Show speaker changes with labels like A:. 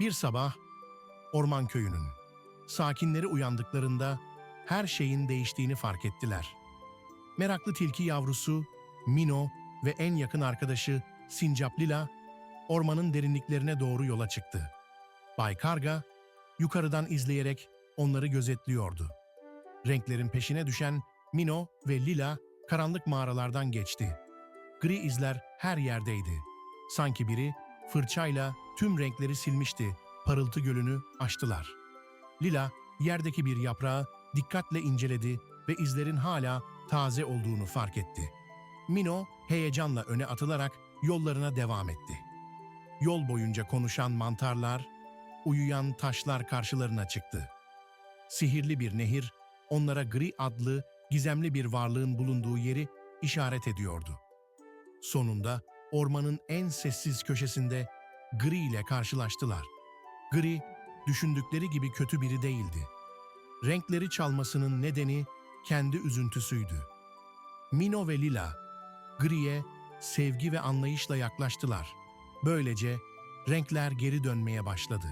A: Bir sabah orman köyünün sakinleri uyandıklarında her şeyin değiştiğini fark ettiler. Meraklı tilki yavrusu Mino ve en yakın arkadaşı Sincap Lila ormanın derinliklerine doğru yola çıktı. Bay Karga yukarıdan izleyerek onları gözetliyordu. Renklerin peşine düşen Mino ve Lila karanlık mağaralardan geçti. Gri izler her yerdeydi. Sanki biri fırçayla tüm renkleri silmişti, parıltı gölünü açtılar. Lila yerdeki bir yaprağı dikkatle inceledi ve izlerin hala taze olduğunu fark etti. Mino heyecanla öne atılarak yollarına devam etti. Yol boyunca konuşan mantarlar, uyuyan taşlar karşılarına çıktı. Sihirli bir nehir onlara Gri adlı gizemli bir varlığın bulunduğu yeri işaret ediyordu. Sonunda ormanın en sessiz köşesinde Gri ile karşılaştılar. Gri, düşündükleri gibi kötü biri değildi. Renkleri çalmasının nedeni kendi üzüntüsüydü. Mino ve Lila, Gri'ye sevgi ve anlayışla yaklaştılar. Böylece renkler geri dönmeye başladı.